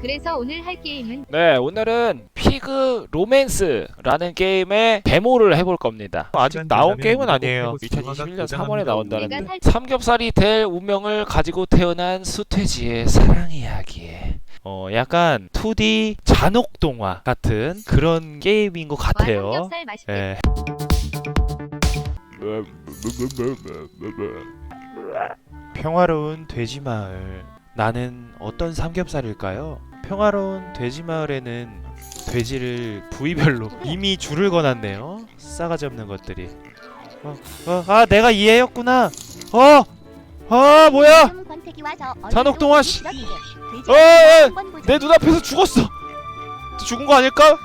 그래서 오늘 할 게임은 네, 오늘은 피그 로맨스라는 게임의 데모를 해볼 겁니다. 아직 나온 게임은 아니에요. 2021년 3월에 나온다는데 삼겹살이 될 운명을 가지고 태어난 수태지의 사랑 이야기. 어, 약간 2D 잔혹 동화 같은 그런 게임인 것 와 같아요. 삼겹살 맛있게 예. 평화로운 돼지 마을. 나는 어떤 삼겹살일까요? 평화로운 돼지 마을에는 돼지를 부위별로 이미 줄을 거놨네요. 싸가지 없는 것들이. 어, 어, 아 내가 이해였구나. 어, 아 뭐야? 잔혹동화 씨. 어, 어, 내 눈앞에서 죽었어. 죽은 거 아닐까?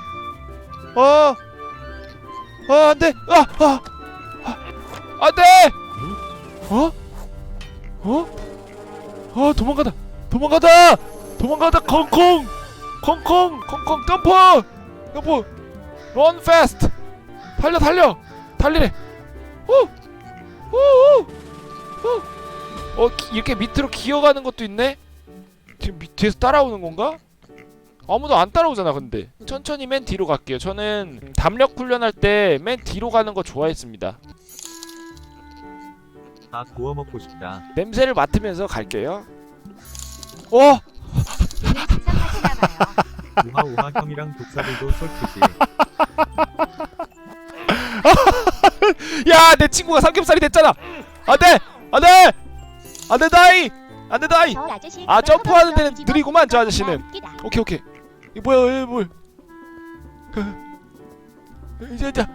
어, 어 안돼. 아, 아, 아, 안돼. 어? 어? 어 도망가다. 도망가다. 도망가다. 콩콩. 콩콩. 콩콩 점프. 점프. 런 패스트. 달려 달려. 달리래. 오. 오. 오. 오. 어 기- 이렇게 밑으로 기어가는 것도 있네. 지금 밑 뒤에서 따라오는 건가? 아무도 안 따라오잖아 근데 천천히 맨 뒤로 갈게요 저는 담력 훈련할 때 맨 뒤로 가는 거 좋아했습니다 아 구워 먹고 싶다. 냄새를 맡으면서 갈게요 어! 우하 우하 형이랑 독사들도 솔직히 야내 친구가 삼겹살이 됐잖아 안 돼! 안 돼! 안돼 다이! 안돼 다이! 아, 점프하는 데는 느리구만, 저 아저씨는. 오케이 오케이 이 뭐야 이 뭐야 이제 이제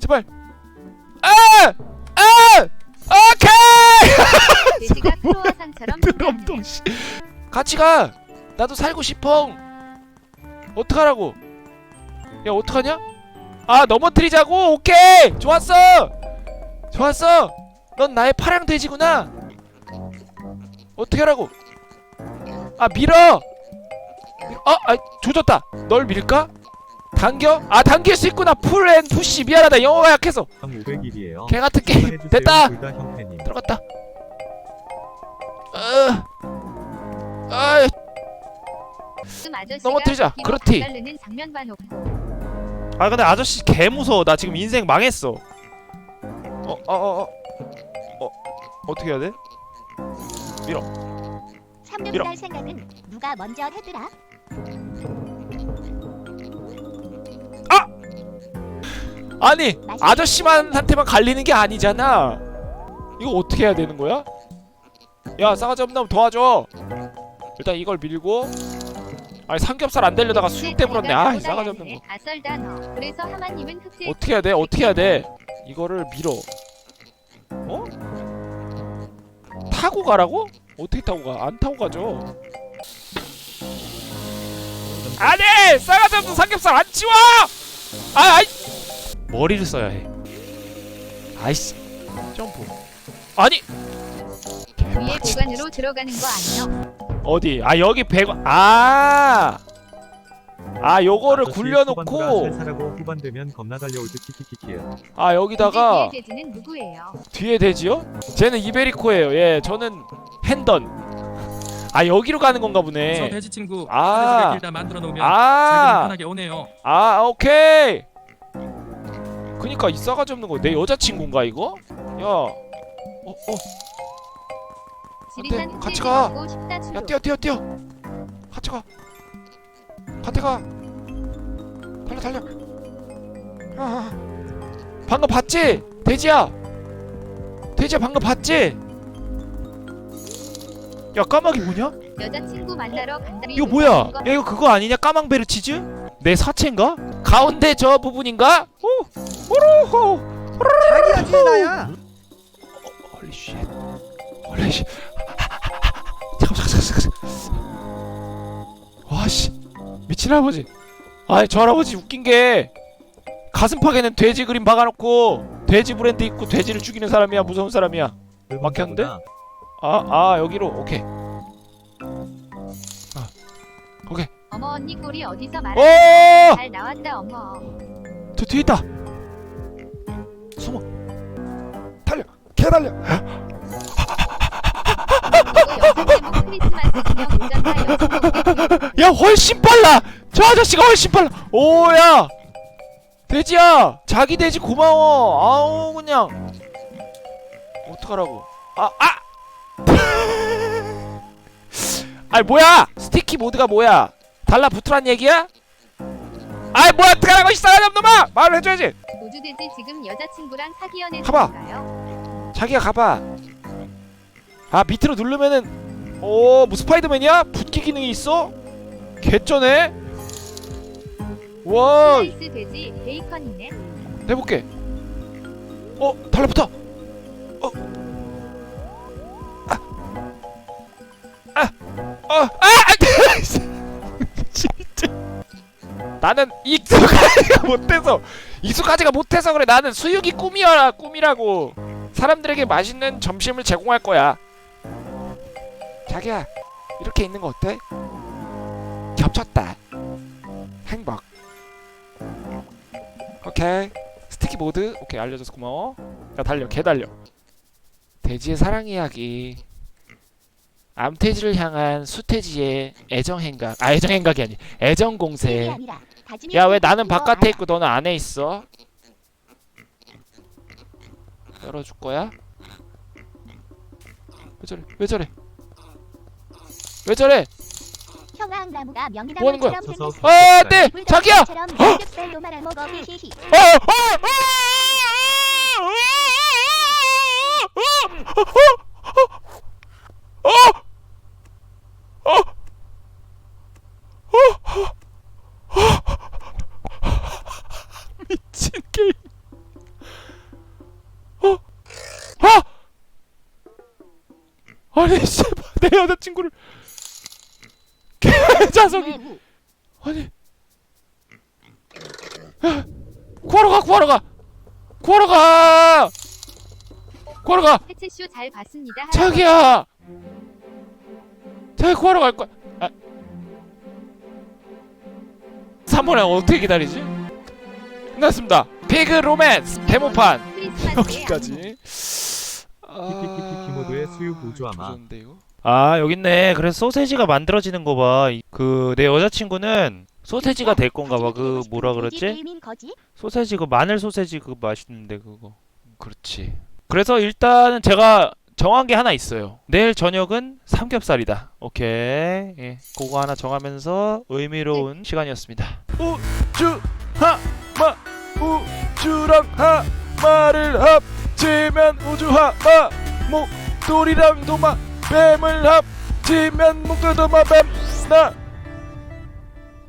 제발 아! 아! 오케이! 돼지가 크로와상처럼 드럼통 씨. 같이 가. 나도 살고 싶어. 어떡하라고? 야 어떡하냐? 아 넘어뜨리자고. 오케이. 좋았어. 좋았어. 넌 나의 파랑 돼지구나. 어떻게 하라고? 아 밀어. 어, 아 조졌다. 널 밀까? 당겨? 아 당길 수 있구나. 풀앤 푸시 미안하다. 영어가 약해서. 형 500일이에요. 개 같은 게임. 됐다. 둘다 형팬님. 들어갔다. 어. 아, 아저씨가 넘어뜨리자. 그렇지. 아 근데 아저씨 개 무서워. 나 지금 인생 망했어. 어, 어, 어, 어, 어, 어떻게 해야 돼? 삼겹살 생각은 누가 먼저 해드라? 아니 아저씨만한테만 갈리는 게 아니잖아. 이거 어떻게 해야 되는 거야? 야 싸가지 없나 도와줘. 일단 이걸 밀고. 아니 삼겹살 안 되려다가 수육대 불었네. 아 싸가지 없는 거. 어떻게 해야 돼? 어떻게 해야 돼? 이거를 밀어. 어? 타고 가라고? 어떻게 타고 가? 안 타고 가죠. 아니! 싸가지 없는 삼겹살 안 치워! 아, 아이! 머리를 써야 해. 아이씨. 점프. 아니! 위에 보관으로 들어가는 거 아니요? 어디? 아 여기 배관. 아. 아 요거를 아저씨 굴려놓고 살살하고 후반 되면 겁나 달려올 듯 키키키키요. 아 여기다가 뒤에 돼지는 누구예요? 뒤에 돼지요? 쟤는 이베리코예요. 예, 저는 핸던. 아 여기로 가는 건가 저 보네. 돼지 친구 아. 아. 길다 만들어 놓으면 자기는 아, 편하게 오네요. 아 오케이. 그니까 이 싸가지 없는 거 내 여자친구인가 이거? 야, 어, 어, 지리산 같이 가. 야. 뛰어 뛰어 뛰어. 같이 가. 같이 가. 달려 달려. 아, 방금 봤지? 돼지야. 돼지야 방금 봤지? 야 까마귀 뭐냐? 여자친구 만나러 간다. 이거 뭐야? 야 이거 그거 아니냐? 까망베르 치즈? 내 사체인가? 가운데 저 부분인가? 오, 오로호. 자기야 뒤에 나야 홀리 쉣. 홀리 쉣. 잠깐 잠깐 잠깐. 와 씨. 미친 할아버지. 아니 저 할아버지 웃긴 게 가슴팍에는 돼지 그림 박아놓고 돼지 브랜드 입고 돼지를 죽이는 사람이야 무서운 사람이야. 막혔는데? 아, 아 여기로 오케이. 어머 언니 꼴이 어디서 오! 말하? 잘 나왔다 어머. 저 뒤에 있다. 숨어. 달려. 개 달려. 크리스마스 기념 여친 야 훨씬 빨라! 저 아저씨가 훨씬 빨라! 오야! 돼지야! 자기 돼지 고마워! 아우 그냥. 어떡하라고. 아아! 아이 뭐야? 스티키 모드가 뭐야? 달라붙으란 얘기야? 아이 뭐야? 어떡하라고 이 싸가지 놈아! 말을 해줘야지! 우주돼지 지금 여자친구랑 사귀 연애 가봐. 자기가 가봐! 아 밑으로 누르면은 오뭐 스파이더맨이야? 붙기 기능이 있어? 개쩌네 와 슬라이스 돼지 베이컨이네. 해볼게 어 달라붙어 어 아! 아! 어! 아! 진짜 나는 익숙하지가 못해서 익숙하지가 못해서 그래 나는 수육이 꿈이야 꿈이라고 사람들에게 맛있는 점심을 제공할 거야 자기야 이렇게 있는 거 어때? 겹쳤다. 행복. 오케이. 스티키 모드. 오케이 알려줘서 고마워. 야 달려 개 달려. 돼지의 사랑 이야기. 암돼지를 향한 수돼지의 애정 행각. 아 애정 행각이 아니 애정 이 공세. 야 왜 나는 바깥에. 있고 너는 안에 있어? 열어줄 거야? 왜 저래? 왜 저래 왜 저래? 뭐하는 거야? 아, 안 돼! 자기야! 미친 게임. 아니, 씨, 내 여자친구를 개자석이 우. 아니 야, 구하러 가 구하러 가 구하러 가 구하러 가 해체쇼 잘 봤습니다. 자기야 자기 구하러 갈 거야 아. 3번에 어떻게 기다리지? 끝났습니다 피그 로맨스 데모판 크리스마스에 여기까지 키키키 키 모드의 수육 우주아마. 무서운데요? 아 여기 있네. 그래서 소세지가 만들어지는 거 봐 그 내 여자친구는 소세지가 될 건가 봐그 되고 싶은 뭐라 그랬지? 소세지 그 마늘 소세지 그거 맛있는데 그거. 그렇지. 그래서 일단은 제가 정한 게 하나 있어요. 내일 저녁은 삼겹살이다. 오케이. 예 그거 하나 정하면서 의미로운 시간이었습니다. 우주 하마 우주랑 하마를 합치면 우주 하마 목돌이랑 도마 뱀을 합치면 도마 뱀나